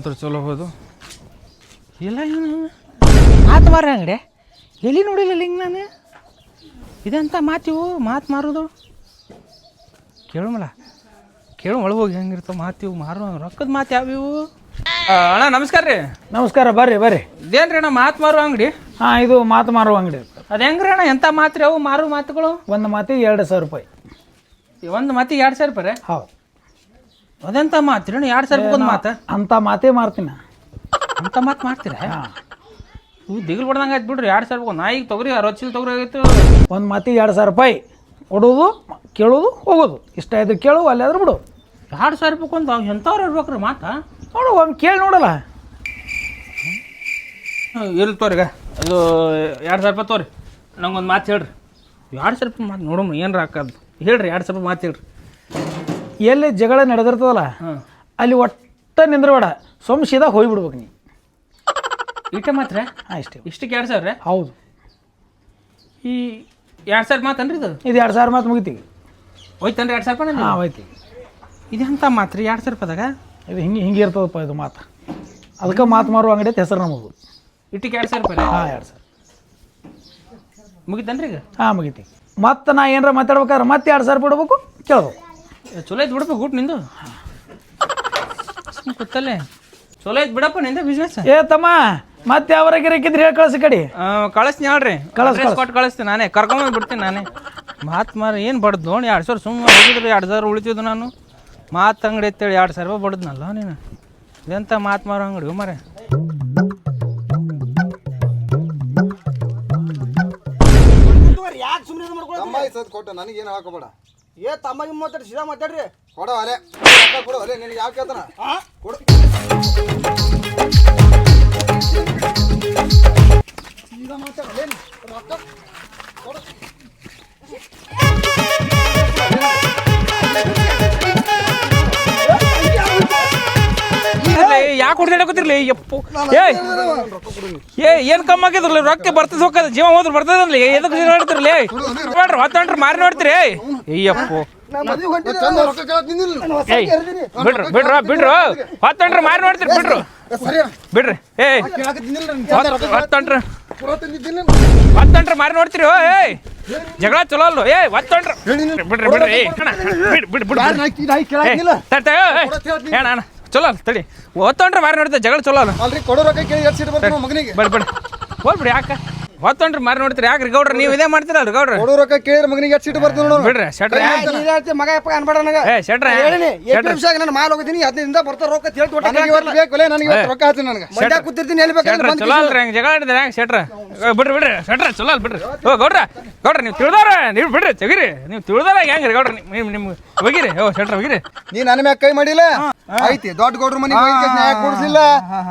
ಅಂತ ಚಲೋ ಹೋದು. ಇಲ್ಲ ಏನು? ಮಾತು ಮಾರ ಅಂಗಡಿ? ಎಲ್ಲಿ ನೋಡಿಲ್ಲ ಹಿಂಗೆ ನಾನು? ಇದಂತ ಮಾತಿವು ಮಾತು ಮಾರೋದು? ಕೇಳಮಲ್ಲ ಕೇಳು ಒಳಗೆ ಹೋಗಿ ಹೆಂಗಿರ್ತಾವ ಮಾತಿವು ಮಾರು ರೊಕ್ಕದ ಮಾತು ಯಾವ್ಯಾವು ಅಣ್ಣ ನಮಸ್ಕಾರ ರೀ. ನಮಸ್ಕಾರ ಬರ್ರಿ ಬರ್ರಿ. ಇದೇನ್ರಿ ಅಣ್ಣ ಮಾತು ಮಾರುವ ಅಂಗಡಿ? ಹಾಂ ಇದು ಮಾತು ಮಾರುವ ಅಂಗಡಿ. ಅದು ಹೆಂಗ್ರಿ ಅಣ್ಣ ಎಂಥ ಮಾತ್ರಿ ಅವು ಮಾರು ಮಾತುಗಳು? ಒಂದು ಮಾತಿಗೆ ಎರಡು ಸಾವಿರ ರೂಪಾಯಿ. ಒಂದು ಮಾತಿಗೆ ಎರಡು ಸಾವಿರ ರೂಪಾಯಿ ರೀ? ಹೌದು. ಅದೆಂತ ಮಾತ್ರಿ ಯಾರು ಎರಡು ಸಾವಿರ ರೂಪಾಯಿ ಒಂದು ಮಾತು? ಅಂಥ ಮಾತೇ ಮಾರ್ತೀನಿ. ಅಂತ ಮಾತು ಮಾಡ್ತೀರ ಇವು ದಿಗಿಲ್ ಬಡ್ದಂಗೆ ಆಯ್ತು ಬಿಡ್ರಿ ಎರಡು ಸಾವಿರ ನಾ ಈಗ ತೊಗರಿ ಅರವತ್ತು ಚೀಲ ತೊಗರಿ ಆಗಿತ್ತು ಒಂದು ಮಾತಿಗೆ ಎರಡು ಸಾವಿರ ರೂಪಾಯಿ ಕೊಡೋದು ಕೇಳೋದು ಹೋಗೋದು. ಇಷ್ಟ ಇದ್ರೆ ಕೇಳು ಅಲ್ಲಾದ್ರೆ ಬಿಡು. ಎರಡು ಸಾವಿರ ರೂಪಾಯಿ ಒಂದು ಎಂಥವ್ರು ಇರ್ಬೇಕ್ರಿ ಮಾತಾ? ನೋಡು ಒಮ್ಮೆ ಕೇಳಿ ನೋಡಲ್ಲ. ಇರ್ಲಿ ತೋರಿಗ ಅದು ಎರಡು ಸಾವಿರ ರೂಪಾಯಿ ತೋರಿ. ಒಂದು ಮಾತು ಹೇಳ್ರಿ. ಎರಡು ಸಾವಿರ ರೂಪಾಯಿ ಮಾತು ನೋಡಮ್ಮ ಏನ್ರ ಹಾಕೋದು. ಹೇಳ್ರಿ ಎರಡು ಸಾವಿರ ರೂಪಾಯಿ ಮಾತು ಹೇಳ್ರಿ. ಎಲ್ಲಿ ಜಗಳ ನಡೆದಿರ್ತದಲ್ಲ ಅಲ್ಲಿ ಒಟ್ಟ ನಿಂದ್ರಬೇಡ. ಸೊಮ್ ಸೀದಾ ಹೋಗ್ಬಿಡ್ಬೇಕು ನೀ. ಇಟ್ಟ ಮಾತ್ರ? ಹಾಂ ಇಷ್ಟೇ ಇಷ್ಟಕ್ಕೆ ಎರಡು ಸಾವಿರ? ಹೌದು. ಈ ಎರಡು ಸಾವಿರ ಮಾತನ್ರಿ ಇದು? ಇದು ಎರಡು ಸಾವಿರ ಮಾತು ಮುಗಿತೀವಿ. ಹೋಯ್ತನ್ರಿ ಎರಡು ಸಾವಿರ ರೂಪಾಯಿ ಹಾಂ ಹೋಯ್ತಿ. ಇದು ಎಂಥ ಮಾತು ರೀ ಎರಡು ಸಾವಿರ ರೂಪಾಯಿದಾಗ? ಇದು ಹಿಂಗೆ ಹಿಂಗೆ ಇರ್ತದಪ್ಪ ಇದು ಮಾತು ಅದಕ್ಕೆ ಮಾತು ಮಾರುವ ಅಂಗಡಿ ಅಂತ ಹೆಸರು ನಮಗೆ ಇಟ್ಟಿಗೆ ಎರಡು ಸಾವಿರ ರೂಪಾಯಿ? ಹಾಂ ಎರಡು ಸಾವಿರ. ಮುಗಿತನ್ರಿ ಈಗ? ಹಾಂ ಮುಗಿತಿ ಮತ್ತೆ ನಾ ಏನಾರ ಮಾತಾಡ್ಬೇಕಾದ್ರೆ ಮತ್ತೆ ಎರಡು ಸಾವಿರ ಬಿಡ್ಬೇಕು ಕೇಳ್ಬೇಕು. ಚಲೋ ಐತೆ ಬಿಡಪ್ಪ ಗುಟ್ ನಿಂದು. ಗೊತ್ತಲ್ಲೇ ಚಲೋ ಐತೆ ಬಿಡಪ್ಪ ನಿಂದ ಬಿಸ್ನೆಸ್ ಏ ತಮ್ಮ ಮತ್ತೆ ಯಾವ ಗಿರಕ್ಕಿದ್ರೆ ಹೇಳಿ ಕಳಿಸಿ ಕಡಿ. ಕಳಿಸ್ತೀನಿ ಹೇಳ್ರಿ. ಕಳಿಸ್ ಕೊಟ್ಟು ಕಳಿಸ್ತೀನಿ ನಾನೇ. ಕರ್ಕೊಂಬಂದು ಬಿಡ್ತೀನಿ ನಾನೇ. ಮಾತು ಮಾರಿ ಏನು ಬಡ್ದು ನೋಡಿ ಎರಡು ಸಾವಿರ ಸುಮ್ಮನೆ ಹೋಗಿದ್ರೆ ಎರಡು ಸಾವಿರ ಉಳಿತಿದ್ದು ನಾನು. ಮಾತು ಅಂಗಡಿ ಅಂತೇಳಿ ಎರಡು ಸಾವಿರ ರೂಪಾಯಿ ಬಡ್ದನಲ್ಲ ನೀನು. ಎಂತ ಮಾತು ಮಾರೋ ಅಂಗಡಿ ಮಾರೆ ಯಾಕೆ ಸುಮ್ಮನೆ ಕೊಟ್ಟು ನನಗೇನು ಹಾಕೋಬೇಡ. ಏ ತಮ್ಮ ಮಾತಾಡ್ರಿ ಸೀದಾ ಮಾತಾಡ್ರಿ. ಕೊಡೋ ಅಲೆ. ಕೊಡು ಅಲೆ ನಿನಗೆ ಯಾವ ಕೇಳ್ತಾನ? ಕೊಡು. ಸೀದಾ ಮಾತಾಡ ಅಲೆ ರೊಕ್ಕ? ಕೊಡು. ಯಾಕೆ ಹೊಡೆದಾಡಕತ್ತಿರ್ಲಿ ಯಪ್ಪು ಏಯ್ ಏ ಏನು ಕಮ್ಮಿ ಆಗಿದ್ರಲ್ಲ ರೊಕ್ಕ ಬರ್ತದ ಹೋಗದ ಜೀವ ಹೋದ್ರೆ ಬರ್ತದನ್ಲಿ ಎದಕ್ಕೆ ಹೇಳ್ತಿರ್ಲಿ ನೋಡ್ರಿ ಹೊತ್ತೊಂಡ್ರಿ ಮಾರಿ ನೋಡ್ತೀರಿ? ಅಯ್ಯಪ್ಪು ಏಯ್ ಬಿಡ್ರು ಬಿಡ್ರ ಬಿಡ್ರು. ಹೊತ್ತೊಂಡ್ರಿ ಮಾರಿ ನೋಡ್ತೀರಿ ಬಿಡ್ರು. ಸರಿ ಬಿಡ್ರಿ ರೊಕ್ಕ ಹೊತ್ತೊಂಡ್ರಿ ಹೊತ್ತೊಂಡ್ರಿ ಮಾರಿ ನೋಡ್ತೀರಿ ಓ ಏಯ್. ಜಗಳ ಚಲೋ ಅಲ್ಲ ಏಯ್ ಹೊತ್ತೊಂಡ್ರಿ ಬಿಡ್ರಿ ಬಿಡ್ರಿ ಬಿಡ್ ಬಿಡ್ ಬಿಡ್. ಅಣ್ಣ. ಚಲೋ ಅಲ್ಲ ತಡಿ. ಹೊತ್ತೊಂಡ್ರಿ ಮಾರಿ ನೋಡಿದೆ ಜಗಳ ಚಲೋ ಅಲ್ಲ. ಅಲ್ರಿ ಕೊಡೋ ರೊಕ್ಕ ಕೇಳಿ ಮಗ್ನಿಗೆ ಮಗನಿಗೆ. ಬಡ ಬಡ ಹೋಗ್ಬಿಡಿ ಯಾಕೆ? ಹೊತ್ತೊಂಡ್ರಿ ಮಾರಿ ನೋಡ್ತೀರಿ. ಯಾಕ್ರಿ ಗೌಡ್ರ ನೀವು ಇದೇ ಮಾಡ್ತೀರಲ್ರಿ ಗೌಡ್ರ? ಕೊಡೋ ರೊಕ್ಕ ಕೇಳಿದ್ರೆ ಮಗನಿಗೆ ಎಷ್ಟು ಸೀಟ್ ಬರ್ತೀನಿ ನೋಡು. ಬಿಡ್ರಿ ಶೆಟ್ರ. ನೀನ್ ಮಗ ಯಪ್ಪ ಅನ್ಬೇಡ ನನಗೆ. ಏ ಶೆಟ್ರ. ಹೇಳಿನಿ ಎಷ್ಟು ಶೆಟ್ರ. ನಿಮಿಷ ನಾನು ಮಾಲ್ ಹೋಗಿದ್ದೀನಿ ಹದಿನೈದಿಂದ ಬರ್ತಾರ ರೊಕ್ಕ ಹೇಳ್ತು ಒಟ್ಟ ನನಗೆ ಇವತ್ತು ಬೇಕು ಅಲೆ ನನಗೆ ಇವತ್ತು ರೊಕ್ಕ ಹಾಕಿ ನನಗೆ. ಮಂಡ್ಯ ಕೂತಿರ್ತೀನಿ ಎಲ್ಲಿ ಶೆಟ್ರ ಬೇಕಾದ್ರೆ ಚಲೋ ಅಲ್ರಿ ಹಂಗೆ ಜಗಳ ಆಡಿದ್ರೆ ಹೆಂಗೆ ಶೆಟ್ರ? ಏ, ಬಿಡ್ರಿ ಬಿಡ್ರಿ ಶೆಟ್ರ ಚಲೋ ಅಲ್ಲ ಬಿಡ್ರಿ. ಓ ಗೌಡ್ರ ಗೌಡ್ರ ನೀವು ತಿಳಿದಾರ ನೀವು ಬಿಡ್ರಿ ತೆಗಿರಿ. ನೀವು ತಿಳಿದಾರ ಹೆಂಗ್ರಿ ಗೌಡ್ರ ನಿಮ್ಮ ನಿಮ್ಗೆ ಹೋಗಿರಿ ಓ ಶೆಟ್ರ ಹೋಗಿರಿ ನೀ ನನ್ನ ಮ್ಯಾಗ ಕೈ ಮಾಡಿಲ್ಲ? ಐತಿ ದೊಡ್ಡ ಗೌಡ್ರ ಮನೆಗೆ ನ್ಯಾಯ ಕೊಡಿಸಿಲ್ಲ.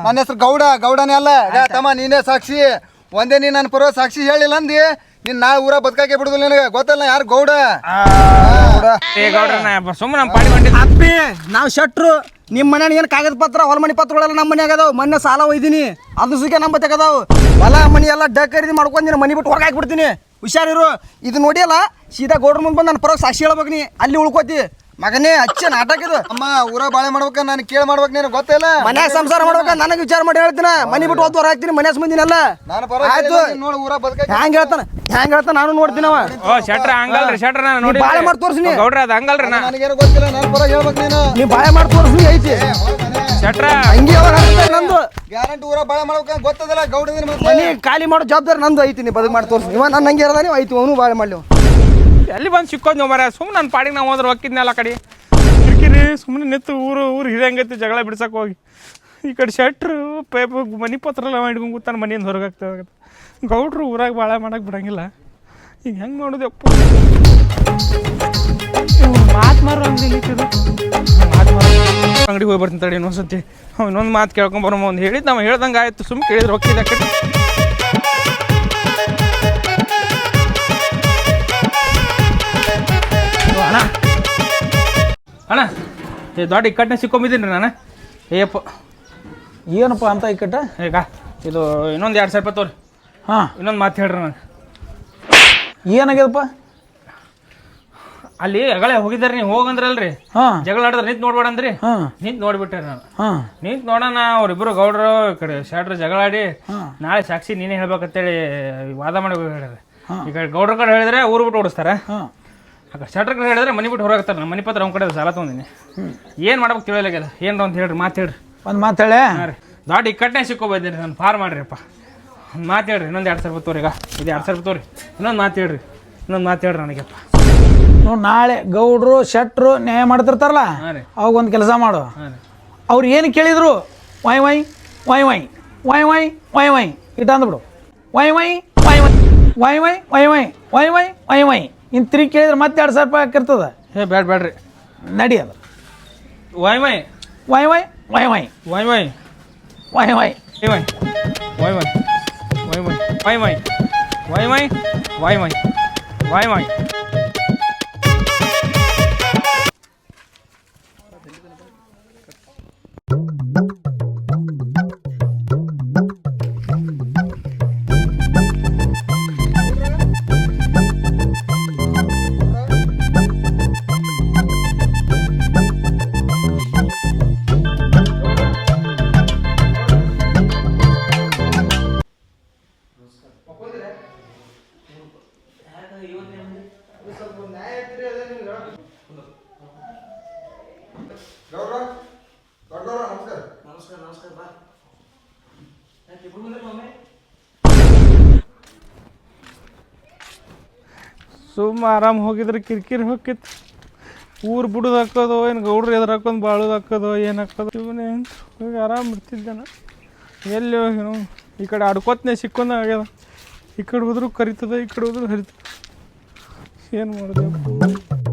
ನನ್ನ ಹೆಸರು ಗೌಡ ಗೌಡನೇ ಅಲ್ಲ. ಯಾ ತಮ್ಮ ನೀನೇ ಸಾಕ್ಷಿ. ಒಂದೇ ನೀ ನನ್ನ ಪರ ಸಾಕ್ಷಿ ಹೇಳಿಲ್ಲ ಅಂದಿ? ನೀನ್ ನಾ ಊರ ಬದುಕಾಕೆ ಬಿಡುದಿಲ್ಲ ನಿನಗೆ? ಗೊತ್ತಲ್ಲ ಯಾರು ಗೌಡ? ಸುಮ್ಮನೆ ನಮ್ಮ ಪಾಡಿ ಹೊಂಟಿದ್ದೆ ಅಪ್ಪಿ ನಾವು ಶೆಟ್ರು ನಿಮ್ಮ ಮನೆ ಏನು ಕಾಗದ ಪತ್ರ ಹೊಲ ಮನೆ ಪತ್ರಗಳೆಲ್ಲ ನಮ್ಮ ಮನೆ ಅದಾವ. ಮೊನ್ನೆ ಸಾಲ ಒಯ್ದೀನಿ. ಅದು ಸುಖ ನಮ್ಮ ತೆಗದಾವು ಹೊಲ ಮನೆ ಎಲ್ಲ ಡ ಖರೀದಿ ಮಾಡ್ಕೊಂಡು ಮನೆ ಬಿಟ್ಟು ಹೊರಗೆ ಹಾಕ್ಬಿಡ್ತೀನಿ ಹುಷಾರಿರು ಇದು ನೋಡಿಯಲ್ಲ ಸೀದಾ ಗೌಡ್ರ ಮುಂದೆ ಬಂದು ನನ್ನ ಪರ ಸಾಕ್ಷಿ ಹೇಳ್ಬೇಕು ನೀ. ಅಲ್ಲಿ ಉಳ್ಕೋತಿ. ಮಗನೇ ಅಚ್ಚ ನಾಟಕ ಇದು. ಅಮ್ಮ ಊರ ಬಾಳೆ ಮಾಡ್ಬೇಕ ನಾನು ಕೇಳಿ ಮಾಡ್ಬೇಕು ನೀನು ಗೊತ್ತಿಲ್ಲ ಮನ್ಯಾಗ ಸಂಸಾರ ಮಾಡ್ಬೇಕ ನನಗೆ ವಿಚಾರ ಮಾಡಿ ಹೇಳ್ತೀನ? ಮನೆ ಬಿಟ್ಟು ಹೊರ ಹಾಕ್ತೀನಿ ಮನೆ ಸುಮ್ಮನೆಲ್ಲ ನಾನು ಪರ ಆಯ್ತು. ನೋಡಿ ಊರ ಬದುಕಾಕೆ ಹ್ಯಾಂಗ ಹೇಳ್ತಾನ? ಹ್ಯಾಂಗ ಹೇಳ್ತಾನ? ನಾನು ನೋಡ್ತೀನಿ ಅವ. ಓ ಶೆಟ್ರ ಹಂಗಲ್ರಿ ಶೆಟ್ರ ನಾನು ನೋಡಿ ಬಾಳೆ ಮಾಡಿ ನೀ ಗೌಡ್ರ ಅದು ಹಂಗಲ್ರಿ ನಾ. ನನಗೇನು ಗೊತ್ತಿಲ್ಲ ನಾನು ಪರ ಹೇಳ್ಬೇಕು ನೀನು. ನೀ ಬಾಳೆ ಮಾಡಿ ತೋರಿಸಿ ಐತಿ. ಶೆಟ್ರ. ಹಂಗೆ ನಂದು? ಗ್ಯಾರಂಟಿ ಊರ ಬಾಳೆ ಮಾಡ್ಬೇಕ ಗೊತ್ತದಲ್ಲ ಗೌಡ ಮನೆ ಖಾಲಿ ಮಾಡೋ ಜವಾಬ್ದಾರಿ ನಂದು ಐತಿ ನೀ ಬದುಕು ಮಾಡಿ ತೋರಿಸಿ ಇವ ನನ್ನ ಹಂಗೆ ಇರೋದ ನೀವು ಐತಿ ಅವನು ಬಾಳೆ ಮಾಡ್ಲಿ ಎಲ್ಲಿ ಬಂದು ಸಿಕ್ಕೋದು ಮರ ಸುಮ್ಮನೆ ನನ್ನ ಪಾಡಿಗೆ ನಾವು ಹೋದ್ರೆ ಹೋಗಿದ್ನೆಲ್ಲ ಕಡೆ. ಕಿರಿಕಿರಿ ಸುಮ್ಮನೆ ನಿಂತು ಊರು ಊರು ಹಿರಿಯಂಗೈತಿ ಜಗಳ ಬಿಡ್ಸಕ್ಕೆ ಹೋಗಿ. ಈ ಕಡೆ ಶೆಟ್ರು, ಪೇಪ ಮನೆ ಪತ್ರ ಎಲ್ಲ ಹಿಡ್ಕೊಂಡು ಕೂತಾನೆ, ಮನೆಯಿಂದ ಹೊರಗೆ ಆಗ್ತದೆ ಗೌಡ್ರು ಊರಾಗ ಭಾಳ ಮಾಡಕ್ಕೆ ಬಿಡಂಗಿಲ್ಲ. ಈಗ ಹೆಂಗೆ ಮಾಡೋದು ಅಪ್ಪ ಮಾತು ಮಾರು ಅಂಗಡಿ ಮಾತು ಮಾರು. ಅಂಗಡಿಗೆ ಹೋಗಿ ಬರ್ತೀನಿ ತಡಿ ಇನ್ನೊಂದ್ಸತಿ. ಇನ್ನೊಂದು ಮಾತು ಕೇಳ್ಕೊಂಬರಮ್ಮ ಒಂದು ಹೇಳಿದ್ದು ನಾವು ಹೇಳ್ದಂಗೆ ಆಯಿತು. ಸುಮ್ಮನೆ ಕೇಳಿದ್ರೆ ಹೋಗ್ತಿದ್ದೆ ಏ ದೊಡ್ಡ ಇಕ್ಕಟ್ಟನೆ ಸಿಕ್ಕೊಂಬಿದ್ದೀನಿ ರೀ ನಾನು. ಏಯಪ್ಪ ಏನಪ್ಪ ಅಂತ ಇಕ್ಕಟ್ಟ ಈಗ ಇದು ಇನ್ನೊಂದು ಎರಡು ಸಾವಿರ ರೂಪಾಯಿ ತೋರಿ. ಹಾಂ. ಇನ್ನೊಂದು ಮಾತು ಹೇಳ್ರಿ ನಾನು ಏನಾಗ್ಯದಪ್ಪ? ಅಲ್ಲಿ ಅಗಳೇ ಹೋಗಿದ್ದಾರೆ ನೀವು ಹೋಗಂದ್ರಲ್ರಿ. ಹಾಂ. ಜಗಳ ಆಡಿದ್ರೆ ನಿಂತ್ ನೋಡ್ಬೇಡಂದ್ರಿ. ಹಾಂ. ನಿಂತು ನೋಡ್ಬಿಟ್ಟೆ ನಾನು. ಹಾಂ. ನಿಂತು ನೋಡೋಣ ಅವರಿಬ್ಬರು ಗೌಡ್ರು ಈ ಕಡೆ ಶಾಟ್ರು ಜಗಳಾಡಿ ನಾಳೆ ಸಾಕ್ಷಿ ನೀನೇ ಹೇಳ್ಬೇಕಂತೇಳಿ ವಾದ ಮಾಡಿ ಹೇಳಿದ್ರೆ ಈ ಕಡೆ ಗೌಡ್ರ ಕಡೆ ಹೇಳಿದ್ರೆ ಊರು ಬಿಟ್ಟು ಓಡಿಸ್ತಾರೆ. ಹಾಂ. ಕಡೆ ಹೇಳಿದ್ರೆ ಮನೆ ಬಿಟ್ಟು ಹೊರಗತ್ತಾರೆ ನಮ್ಮ ಮನೆ ಪತ್ರ ಅವ್ನ ಕಡೆ ಸಾಲ ತೊಗೊಂಡಿನಿ ಏನು ಮಾಡ್ಬೇಕು ತಿಳಿಯಲಾಗ್ಯದ ಏನು ಅಂತ ಹೇಳ್ರಿ ಮಾತು ಹೇಳ್ರಿ ಒಂದು ಮಾತು ಹೇಳಿ ರೀ ದೊಡ್ಡ ಇಕ್ಕಟ್ಟೆ ಸಿಕ್ಕೋಬಂದಿರಿ ನಾನು ಫಾರ್ ಮಾಡ್ರಿಪ್ಪ ಒಂದು ಮಾತು ಹೇಳ್ರಿ ಇನ್ನೊಂದು ಎರಡು ಸಾವಿರ ರೂಪಾಯಿ ತೋರಿ ಈಗ ಇದು ಎರಡು ಸಾವಿರ ರೂಪಾಯಿ ತೋರಿ ಇನ್ನೊಂದು ಮಾತು ಹೇಳ್ರಿ ಇನ್ನೊಂದು ಮಾತು ಹೇಳ್ರಿ ನನಗೆಪ್ಪ ನೋಡಿ ನಾಳೆ ಗೌಡ್ರು ಶೆಟ್ರು ನ್ಯಾಯ ಮಾಡ್ತಿರ್ತಾರಲ್ಲ ಅವಾಗ ಒಂದು ಕೆಲಸ ಮಾಡು ಅವ್ರು ಏನು ಕೇಳಿದ್ರು why why why why why why why why ಇಟ್ಟು ಅಂದ್ಬಿಡು why why why why why why why why why why why why ಇನ್ನು ತ್ರೀ ಕೇಳಿದ್ರೆ ಮತ್ತೆ ಎರಡು ಸಾವಿರ ರೂಪಾಯಿ ಹಾಕಿರ್ತದ ಹೇ ಬೇಡ ಬೇಡ್ರಿ ನಡಿ ಅದು why why why why why why why why why why why why why why why why why why why why why why ಸುಮ್ಮ ಆರಾಮ್ ಹೋಗಿದ್ರೆ ಕಿರಿಕಿರಿ ಹೋಗಿತ್ತು ಊರು ಬಿಡೋದು ಹಾಕೋದು, ಏನು ಗೌಡ್ರು ಎದುರು ಹಾಕೊಂಡು ಬಾಳೋದು ಹಾಕೋದು, ಏನು ಹಾಕೋದು. ಇವನೇ ಹೋಗಿ ಆರಾಮ್ ಬಿಡ್ತಿದ್ದಾನ. ಎಲ್ಲಿ ಹೋಗಿ ನಾವು ಈ ಕಡೆ ಆಡ್ಕೋತನೆ ಸಿಕ್ಕೊಂಡ ಆಗ್ಯದ. ಈ ಕಡೆ ಹೋದ್ರು ಕರಿತದ, ಈ ಕಡೆ ಹೋದ್ರು ಹರಿತದ. ಏನು ಮಾಡೋದು?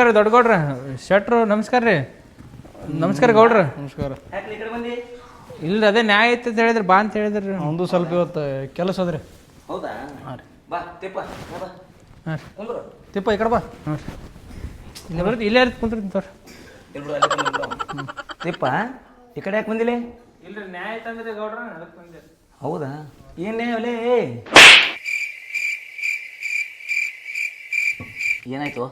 ನಮಸ್ಕಾರ ರೀ ದೊಡ್ಡ ಗೌಡ್ರ ಶೆಟ್ರು ನಮಸ್ಕಾರ ರೀ. ನಮಸ್ಕಾರ ಗೌಡ್ರ. ನಮಸ್ಕಾರ. ಇಲ್ಲ ಅದೇ ನ್ಯಾಯ ಐತೆ ಅಂತ ಹೇಳಿದ್ರೆ ಬಾ ಅಂತ ಹೇಳಿದ್ರಿ. ಒಂದು ಸ್ವಲ್ಪ ಇವತ್ತು ಕೆಲಸ ಅದ್ರಿ ಹೌದಾ? ಬಾ ತಿಪ್ಪ ಬಾ ಹಾಂ ರೀ. ಕುಂದ್ರು. ತಿಪ್ಪ ಈ ಕಡೆ ಬಾ. ಹಾಂ ರೀ. ಇಲ್ಲೇ ಬರ್ರಿ ಇಲ್ಲೇ ಇರ್ತ ಕುಂತ್ರಿ ತೋರಿ ಇಲ್ಬಿಡು ಅಲ್ಲಿ. ತಿಪ್ಪ ಈ ಕಡೆ ಯಾಕೆ ಬಂದಿಲ್ಲ ರೀ ನ್ಯಾಯ ಐತೆ ಅಂದ್ರೆ ಗೌಡ್ರ ಅದಕ್ಕೆ ಬಂದೆ ಹೌದಾ? ಏನೇ ಒಲೆ ಏನಾಯ್ತು?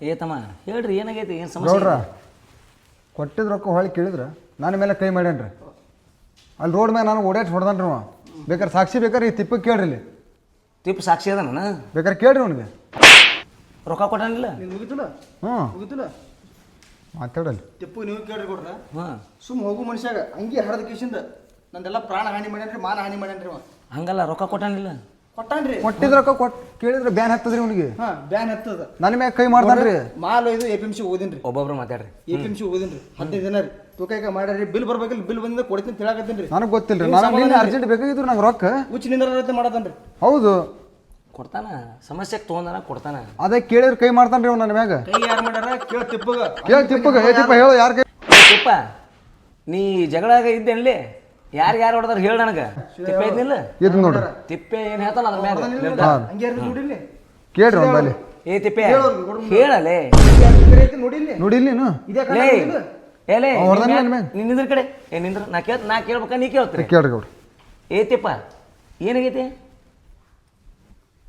ಏ ತಮ್ಮ ಹೇಳ್ರಿ ಏನಾಗೈತಿ? ಏನು ಸಮಸ್ಯೆ ನೋಡ್ರ ಕೊಟ್ಟಿದ್ ರೊಕ್ಕ ಹೊಳಿ ಕೇಳಿದ್ರ ನನ್ನ ಮೇಲೆ ಕೈ ಮಾಡ್ಯಾನ್ರಿ. ಅಲ್ಲಿ ರೋಡ್ ಮೇಲೆ ನಾನು ಓಡಾಡಿ ಹೊಡೆದಾನ್ರಿ ಅವ. ಬೇಕಾರೆ ಸಾಕ್ಷಿ ಬೇಕಾರೆ ಈ ತಿಪ್ಪಿಗೆ ಕೇಳ್ರಿ ಇಲ್ಲಿ ತಿಪ್ಪು ಸಾಕ್ಷಿ ಅದ ನಾನು ಬೇಕಾದ್ರೆ ಕೇಳ್ರಿ ಅವನಿಗೆ. ರೊಕ್ಕ ಕೊಟ್ಟಾನಿಲ್ಲ? ಮುಗಿತಿಲ್ಲ? ಹ್ಞೂ ಮುಗಿತಿಲ್ಲ? ಮಾತಾಡಲ್ಲಿ. ತಿಪ್ಪು ನೀವು ಕೇಳ್ರಿ ಕೊಡ್ರ. ಹಾಂ. ಸುಮ್ ಹೋಗು ಮನುಷ್ಯಾಗ ಹಂಗೆ ಹರದ ಕಿಶಿಂದ. ನಂದೆಲ್ಲ ಪ್ರಾಣ ಹಾನಿ ಮಾಡ್ಯಾನ್ರಿ ಮಾನ ಹಾನಿ ಮಾಡ್ಯಾನ್ರಿ ಅವ. ಹಂಗಲ್ಲ ರೊಕ್ಕ ಕೊಟ್ಟಾನಿಲ್ಲ. ಕೊಟ್ಟಾನ್ರಿ. ಕೊಟ್ಟಿದ್ ರೊಕ್ಕ ಕೊಟ್ ಕೇಳಿದ್ರೆ ಬ್ಯಾನ್ ಹತ್ತದ್ರಿ ಅವನಿಗೆ? ಹಾ ಬ್ಯಾನ್ ಹತ್ತದ. ನನ್ನ ಮ್ಯಾಗ ಕೈ ಮಾಡ್ತಾನ್ರಿ. ಮಾಲ್ ಇದು ಎ ಪಿ ಎಂ ಸಿ ಓದಿನ್ರಿ. ಒಬ್ಬೊಬ್ರು ಮಾತಾಡ್ರಿ. ಎ ಪಿ ಎಂ ಸಿ ಓದಿನ್ರಿ. ಹದಿನೈದು ದಿನ ರೀ. ತೂಕ ಈಗ ಮಾಡ್ಯಾರಿ ಬಿಲ್ ಬರ್ಬೇಕಿಲ್ಲ ಬಿಲ್ ಬಂದಿದ್ದ ಕೊಡ್ತೀನಿ ತಿಳಾಕತ್ತೀನಿ ರೀ. ನನಗೆ ಗೊತ್ತಿಲ್ರಿ. ನನಗೆ ನಿನ್ನೆ ಅರ್ಜೆಂಟ್ ಬೇಕಾಗಿದ್ರು ನಂಗೆ ರೊಕ್ಕ. ಉಚ್ಚ ನಿಂದ್ರ ಮಾಡದನ್ರಿ ಹೌದು. ಕೊಡ್ತಾನ. ಸಮಸ್ಯೆಗೆ ತೊಗೊಂಡಾನ ಕೊಡ್ತಾನ. ಅದೇ ಕೇಳಿದ್ರೆ ಕೈ ಮಾಡ್ತಾನ್ರಿ ಅವ್ನು ನನ್ನ ಮ್ಯಾಗ. ಕೈ ಯಾರು ಮಾಡ್ಯಾರ? ಕೇಳ ತಿಪ್ಪಗ. ಕೇಳಿ ತಿಪ್ಪಗ. ಹೇ ತಿಪ್ಪ ಹೇಳು ಯಾರು ಕೈ ತಿಪ್ಪ ನೀ ಜಗಳಾಗ ಇದ್ದೇನ್ಲಿ? ಯಾರು ಯಾರು ಹೊಡೆದ್ರೆ ಹೇಳ ನನಗೆ? ತಿಪ್ಪೆ ಇದ್ನಿಲ್ಲ ಇದು ನೋಡ್ರಿ. ತಿಪ್ಪೆ ಏನು ಹೇಳ್ತಾನ ಅದ್ರ ಮ್ಯಾಗ? ನಿರ್ಧಾರ. ಕೇಳ್ರಿ ಒಂದಲ್ಲಿ ಏ ತಿಪ್ಪೆ. ಹೇಳಲೆ. ನೋಡಿಲ್ಲ? ನೋಡಿಲ್ಲ ನೀನು? ಇದೇ ಲೇ. ಏಲೇ ಅವ ಹೊಡ್ದಾನ ನನ್ ಮ್ಯಾಗ್. ನಿನ್ನ ನಿಂದ್ರ ಕಡೆ. ಏ ನಿಂದ್ರ. ನಾ ಕೇಳ ನಾ ಕೇಳ್ಬೇಕ? ನೀ ಕೇಳ್ತೀರಿ. ಕೇಳ್ರಿ ಗೌಡ್ರಿ. ಏ ತಿಪ್ಪ. ಏನಾಗೈತಿ?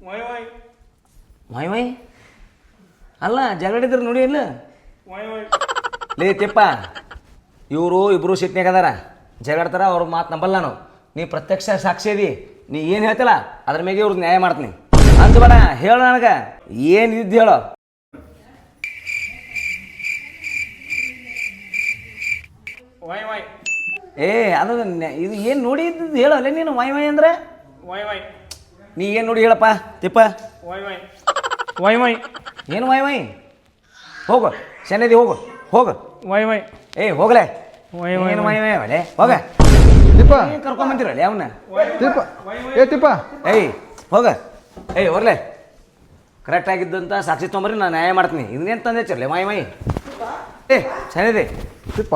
Why why my my? ಅಲ್ಲ ಜಗಳಿದ್ರೆ ನೋಡಿ ಇಲ್ಲ? ಲೇ ತಿಪ್ಪ. ಇವರು ಇಬ್ರು ಸಿಟ್ನ್ಯಾಗ ಅದಾರ. ಜಗಾಡ್ತಾರ ಅವ್ರ ಮಾತು ನಂಬಲ್ಲ ನಾನು. ನೀ ಪ್ರತ್ಯಕ್ಷ ಸಾಕ್ಷಿ ಅದಿ. ನೀ ಏನು ಹೇಳ್ತಲ್ಲ ಅದ್ರ ಮೇಲೆ ಇವ್ರಿಗೆ ನ್ಯಾಯ ಮಾಡ್ತೀನಿ. ಅಂದ್ಬೇಡ ಹೇಳ ನನಗೆ. ಏನು ಇದ್ದು ಹೇಳು. ವಾಯ್ ವಾಯ್ ಏ ಅದು ನ್ಯಾ- ಇದು ಏನು ನೋಡಿ ಇದ್ದಿದ್ದು ಹೇಳು ಅಲ್ಲೇ ನೀನು ವೈ ವೈ ಅಂದ್ರೆ? ವಾಯ್ ವಾಯ್ ನೀ ಏನು ನೋಡಿ ಹೇಳಪ್ಪ Tippa. Why why. Why why ಏನು ವೈ ವೈ? ಹೋಗು ಶನಿದಿ ಹೋಗು ಹೋಗು. Why why. ಏ ಹೋಗ್ಲೆ. ಏನು ಮೈ ಮೈ ಒಲೆ ಹೋಗ. ತಿಪ್ಪ ಏನ್ ಕರ್ಕೊಂಬಂತಿರಲ್ಲ ಅವನ್ನ ತಿಪ್ಪ ಏ ತಿಪ್ಪ ಏಯ್ ಹೋಗ. ಏಯ್ ಹೊರ್ಲೆ ಕರೆಕ್ಟ್ ಆಗಿದ್ದಂತ ಸಾಕ್ಷಿ ತೊಂಬರಿ ನಾನು ನ್ಯಾಯ ಮಾಡ್ತೀನಿ. ಇದನ್ನೇನು ತಂದೆ ಚರ್ಲೆ ಮೈ ಮಾಯಿ. ಏ ಚೆನ್ನಿದೆ ತಿಪ್ಪ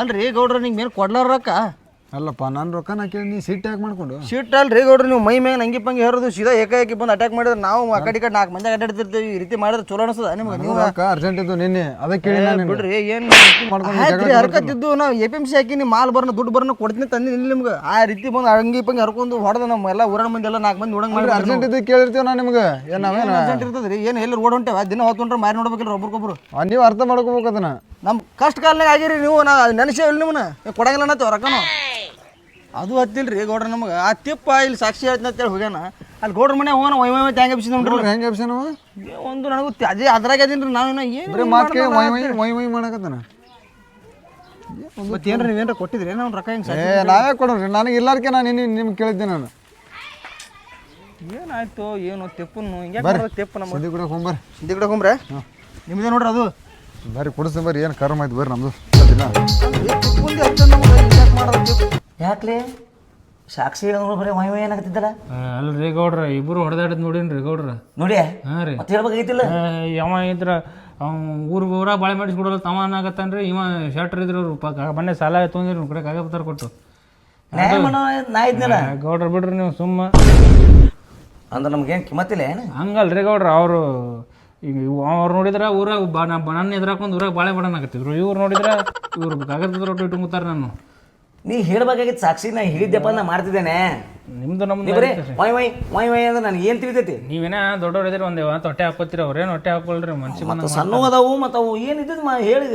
ಅಲ್ರಿ ಗೌಡ್ರ ನಿಂಗೆ ಮೇಲೆ ಕೊಡ್ಲಾರ ರೊಕ್ಕ? ಅಲ್ಲಪ್ಪ ನನ್ನ ರೊಕ್ಕನ ಕೇಳಿ ನೀ ಸಿಟ್ಟು ಯಾಕೆ ಮಾಡ್ಕೊಂಡು? ಶೀಟ್ ಅಲ್ರಿ ನೋಡ್ರಿ ನೀವು ಮೈ ಮ್ಯಾಗ ನಂಗಿ ಪಂಗೆ ಹೇರೋದು ಸೀದಾ ಏಕಾಏಕಿ ಬಂದು ಅಟ್ಯಾಕ್ ಮಾಡಿದ್ರೆ ನಾವು ಆ ಕಡೆ ಈ ಕಡೆ ನಾಲ್ಕು ಮಂದಿ ಅಡ್ಡಾಡ್ತಿರ್ತೀವಿ ಈ ರೀತಿ ಮಾಡಿದ್ರೆ ಚಲೋ ಅನಿಸ್ತದ ನಿಮ್ಗೆ ನೀವು? ರೊಕ್ಕ ಅರ್ಜೆಂಟ್ ಇದ್ದು ನಿನ್ನೆ ಅದಕ್ಕೆ ಕೇಳಿ ನಾನು ಬಿಡ್ರಿ ಏನು ಮಾಡ್ಕೊಂಡು ಆಯ್ತ್ರಿ ಹರ್ಕತ್ತಿದ್ದು ನಾವು ಎ ಪಿ ಎಂ ಸಿ ಹಾಕಿನಿ ಮಾಲ್ ಬರ್ನ ದುಡ್ಡು ಬರ್ನ ಕೊಡ್ತೀನಿ ತಂದಿ ನಿಮ್ಗೆ. ಆ ರೀತಿ ಬಂದು ಅಂಗಿ ಪಂಗಿ ಹರ್ಕೊಂಡು ಹೊಡೆದ ನಮ್ಮ ಎಲ್ಲ ಊರಣ ಮಂದಿ ಎಲ್ಲ ನಾಲ್ಕು ಮಂದಿ ನೋಡಂಗ್ ಮಾಡಿ ಅರ್ಜೆಂಟ್ ಇದ್ದು ಕೇಳಿರ್ತೀವಿ ನಾ ನಿಮ್ಗೆ? ಏನು ನಾವೇನು ಅರ್ಜೆಂಟ್ ಇರ್ತದ್ರಿ? ಏನು ಎಲ್ಲಿ ರೋಡ್ ಹೊಂಟೇವ ದಿನ ಹೊತ್ತು ಹೊಂಟ್ರೆ ಮಾರಿ ನೋಡ್ಬೇಕಿಲ್ಲ ಒಬ್ರಿಗೊಬ್ರು ನೀವು ಅರ್ಥ ಮಾಡ್ಕೋಬೇಕು ಅದನ್ನ. ನಮ್ಮ ಕಷ್ಟ ಕಾಲ್ನಾಗ ಆಗಿರಿ ನೀವು ನಾ ನೆನೆಸೇ ಇಲ್ಲ ನಿಮ್ಮನ್ನ? ಕೊಡಂಗಿಲ್ಲ ಅನ್ನತ್ತೇವ ರೊಕ್ಕನು? ಅದು ಹತ್ತಿಲ್ರಿ ಗೌಡ್ರ ನಮಗೆ. ಆ ತಿಪ್ಪ ಇಲ್ಲಿ ಸಾಕ್ಷಿ ಹೇಳ್ತೀನಿ ಅಂತೇಳಿ ಹೋಗ್ಯಾನ. ಅಲ್ಲಿ ಗೌಡ್ರ ಮನೆ ಹೋಗೋಣ ಒಯ್ ವೈ ಟ್ಯಾಂಗ್ ಎಬ್ಸಿದ್ ನೋಡ್ರಿ. ಹೆಂಗೆ ಎಬ್ಸೇನು ಒಂದು ನನಗೂ ಅದೇ ಅದ್ರಾಗ ಅದೀನಿ ನಾವು ಇನ್ನ ಏನು ಬರೀ ಮಾತು ವೈ ವೈ ವೈ ವೈ ಮಾಡಕತ್ತಾನ? ಮತ್ತೆ ಏನ್ರಿ ನೀವೇನ್ರ ಕೊಟ್ಟಿದ್ರಿ? ನಾವು ರೊಕ್ಕ ಹೆಂಗೆ ಏ ನಾವೇ ಕೊಡೋರಿ ನನಗೆ ಇಲ್ಲಾರ್ಕೆ ನಾನು ನಿನ್ನ ನಿಮ್ಗೆ ಕೇಳಿದ್ದೆ ನಾನು. ಏನಾಯ್ತು ಏನು ತೆಪ್ಪನ್ನು ಹಿಂಗೆ ತೆಪ್ಪು ನಮ್ಮ ಸಿದ್ದಿ ಕೂಡ ಹೋಗ್ಬರ್ ಸಂದಿ ಕೂಡ ಹೋಗ್ರೆ ನಿಮ್ದೇ ನೋಡ್ರಿ ಅದು? ಬರ್ರಿ ಕೊಡಿಸ್ತೀನಿ ಬರ್ರಿ ಏನು ಕರ್ಮ ಆಯ್ತು ಬರ್ರಿ ನಮ್ದು. ಇಲ್ಲ ಯಾಕ್ಲೆ? ಸಾಕ್ಷಿ ಹೇಳಿದ್ರು ಬರೀ ವೈ ವೈ ಏನಾಗತ್ತಿದ್ದಲ್ಲ ಅಲ್ರಿ ಗೌಡ್ರ ಇಬ್ಬರು ಹೊಡೆದಾಡಿದ್ ನೋಡಿನ್ರಿ ಗೌಡ್ರ ನೋಡಿ ಹಾಂ ರೀ. ಮತ್ತೆ ಹೇಳ್ಬೇಕಾಗಿತ್ತಿಲ್ಲ ಯಾವ ಇದ್ರ ಅವ್ನು ಊರ್ ಊರಾಗ ಬಾಳೆ ಮಾಡಿಸ್ಕೊಡಲ್ಲ ತವ ಅನ್ನಾಗತ್ತಾನ್ರಿ? ಇವ ಶೆಟ್ರ್ ಇದ್ರು ಅವ್ರು ಮೊನ್ನೆ ಸಾಲ ತೊಂದಿರಿ ಕಡೆ ಕಾಗಪತ್ರ ಕೊಟ್ಟು. ನ್ಯಾಯ ಮಾಡೋ ನಾ ಇದ್ನಲ್ಲ? ಗೌಡ್ರ ಬಿಡ್ರಿ ನೀವು ಸುಮ್ಮ. ಅಂದ್ರೆ ನಮ್ಗೇನು ಕಿಮ್ಮತ್ತಿಲ್ಲ ಏನು? ಹಂಗಲ್ರಿ ಗೌಡ್ರ ಅವರು ಈಗ ಅವ್ರು ನೋಡಿದ್ರೆ ಊರಾಗ ಬಾ ನನ್ನ ಎದ್ರಾಕೊಂಡ್ ಊರಾಗ ಬಾಳೆ ಬಡನಾಗತ್ತಿದ್ರು ಇವ್ರು ನೋಡಿದ್ರೆ ಇವ್ರು ಕಾಗದ ಪತ್ರ ಇಟ್ಟು ಇಟ್ಕೊಂತಾರ ನಾನು ನೀ ಹೇಳ್ಬೇಕಾಗಿತ್ತು ಸಾಕ್ಷಿ ನಾ ಹೇಳಿದ್ದೆಪ್ಪ ನಾ ಮಾಡ್ತಿದ್ದೇನೆ. ನಿಮ್ದು ನೀ ನಮ್ದು ಬರೀ ವೈ ವೈ ವೈ ವೈ ಅಂದ್ರೆ ನನಗೆ ಏನು ತಿಳಿತೈತಿ? ನೀವೇನ ದೊಡ್ಡವ್ರು ಇದ್ರೆ ಒಂದೇ ತೊಟ್ಟೆ ಹಾಕೋತೀರಿ ಅವ್ರೇನು ಹೊಟ್ಟೆ ಹಾಕೊಳ್ರಿ ಮನ್ಸಿ ಮತ್ತು ಸಣ್ಣ ಅದಾವು ಮತ್ತು ಅವು ಏನು ಇದ್ದದ್ದು ಮಾ ಹೇಳಿ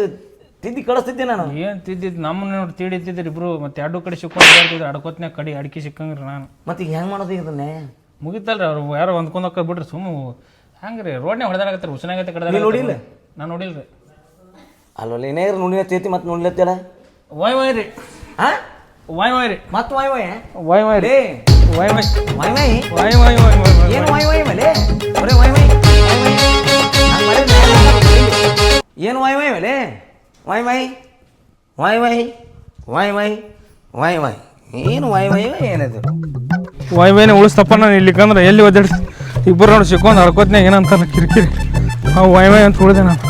ತಿದ್ದಿ ಕಳಿಸ್ತಿದ್ದೆ ನಾನು. ಏನು ತಿದ್ದಿದ್ದು ನಮ್ಮನ್ನ ನೋಡಿ ತಿಳಿತಿದ್ರಿ ಇಬ್ರು ಮತ್ತೆ ಎರಡು ಕಡೆ ಸಿಕ್ಕೊಂಡು ಬರ್ತಿದ್ರು ಅಡ್ಕೋತ್ನ್ಯಾಗ ಕಡಿ ಅಡಿಕೆ ಸಿಕ್ಕಂಗ್ರಿ ನಾನು. ಮತ್ತೆ ಈಗ ಹೆಂಗೆ ಮಾಡೋದು ಇದನ್ನೇ ಮುಗಿತಲ್ರಿ ಅವ್ರು ಯಾರೋ ಹೊಂದ್ಕೊಂಡು ಹೋಗ್ಕ ಬಿಡ್ರಿ ಸುಮ್ಮ ಹಂಗ್ರಿ ರೋಡ್ನ್ಯಾಗ ಹೊಡೆದಾಗತ್ತಾರೆ ಉಸನಾಗತ್ತೆ ಕಡೆ ನೋಡಿಲ್ಲ? ನಾನು ನೋಡಿಲ್ರಿ. ಅಲ್ಲಲ್ಲಿ ಏನೇ ನುಣಿಲತ್ತೈತಿ ಮತ್ತೆ ನೋಡ್ಲತ್ತೇಳ ವೈ ವೈ ರೀ. ಹಾಂ ವಾಯ್ ವಾಯ್ ರೀ ಮತ್ತು ವೈ ವೈ ವಾಯ್ ವಾಯ್ ರೀ ಲೇ ವಾಯ್ Y Y Y Y Y Y Y Y ಏನು ವೈ ವೈ ಮೇಲೆ ಬರೀ ವೈ ವೈ ವೈ ವೈ. ಏನು ವೈ ವೈ ಮಲೆ ವೈ Y Y Y Y Y Y ವೈ ಏನು ವೈ ವೈ ವೈ ಏನದು ವಾಯ್ ವಾಯ್ನೇ ಉಳಿಸ್ತಪ್ಪ ನಾನು ಇಲ್ಲಿಕಂದ್ರೆ ಎಲ್ಲಿ ಒದ್ದಾಡ್ಸಿ ಇಬ್ಬರು ನೋಡಿ ಸಿಕ್ಕೊಂಡು ಅಡ್ಕೋತ್ನ್ಯಾಗ ಏನಂತಾರ ಕಿರಿಕಿರಿ ವಾಯ್ ವಾಯ್ ಅಂತ ಉಳಿದೆ ನಾನು